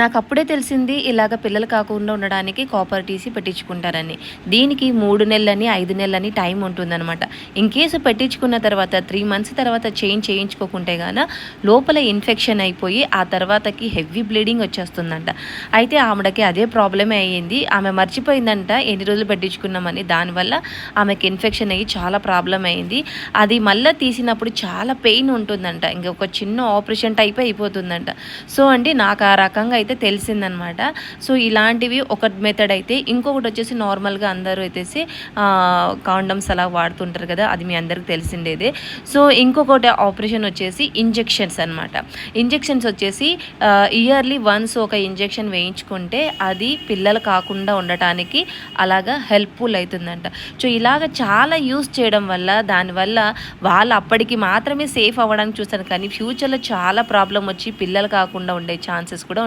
నాకు అప్పుడే తెలిసింది ఇలాగ పిల్లలు కాకుండా ఉండడానికి కాపర్ టీసీ పెట్టించుకుంటారని. దీనికి మూడు నెలలని ఐదు నెలలని టైం ఉంటుందన్నమాట. ఇన్ కేసు పెట్టించుకున్న తర్వాత త్రీ మంత్స్ తర్వాత చేంజ్ చేయించుకోకుంటే గాన లోపల ఇన్ఫెక్షన్ అయిపోయి ఆ తర్వాతకి హెవీ బ్లీడింగ్ వచ్చేస్తుందంట. అయితే ఆమెడకి అదే ప్రాబ్లమే అయ్యింది. ఆమె మర్చిపోయిందంట ఎన్ని రోజులు పెట్టించుకున్నామని. దానివల్ల ఆమెకి ఇన్ఫెక్షన్ అయ్యి చాలా ప్రాబ్లం అయింది అది మళ్ళీ తీసినప్పుడు చాలా పెయిన్ ఉంటుందంట. ఇంకొక చిన్న ఆపరేషన్ టైప్ అయిపోతుందంట. సో అండి నాకు ఆ రకంగా అయితే తెలిసిందనమాట. సో ఇలాంటివి ఒక మెథడ్ అయితే ఇంకొకటి వచ్చేసి నార్మల్గా అందరూ అయితేసి కాండమ్స్ అలా వాడుతుంటారు కదా అది మీ అందరికి తెలిసిండేదే. సో ఇంకొకటి ఆపరేషన్ వచ్చేసి ఇంజెక్షన్స్ అనమాట ఇంజెక్షన్స్ వచ్చేసి ఇయర్లీ వన్స్ ఒక ఇంజెక్షన్ వేయించుకుంటే అది పిల్లలు కాకుండా ఉండటానికి అలాగా హెల్ప్ఫుల్ అవుతుందంట సో ఇలాగ చాలా యూస్ చేయడం వల్ల దానివల్ల వాళ్ళు అప్పటికి మాత్రమే సేఫ్ అవ్వడానికి చూస్తాను. కానీ ఫ్యూచర్లో చాలా ప్రాబ్లం వచ్చి పిల్లలు కాకుండా ఉండే ఛాన్సెస్ కూడా ఉంటాయి.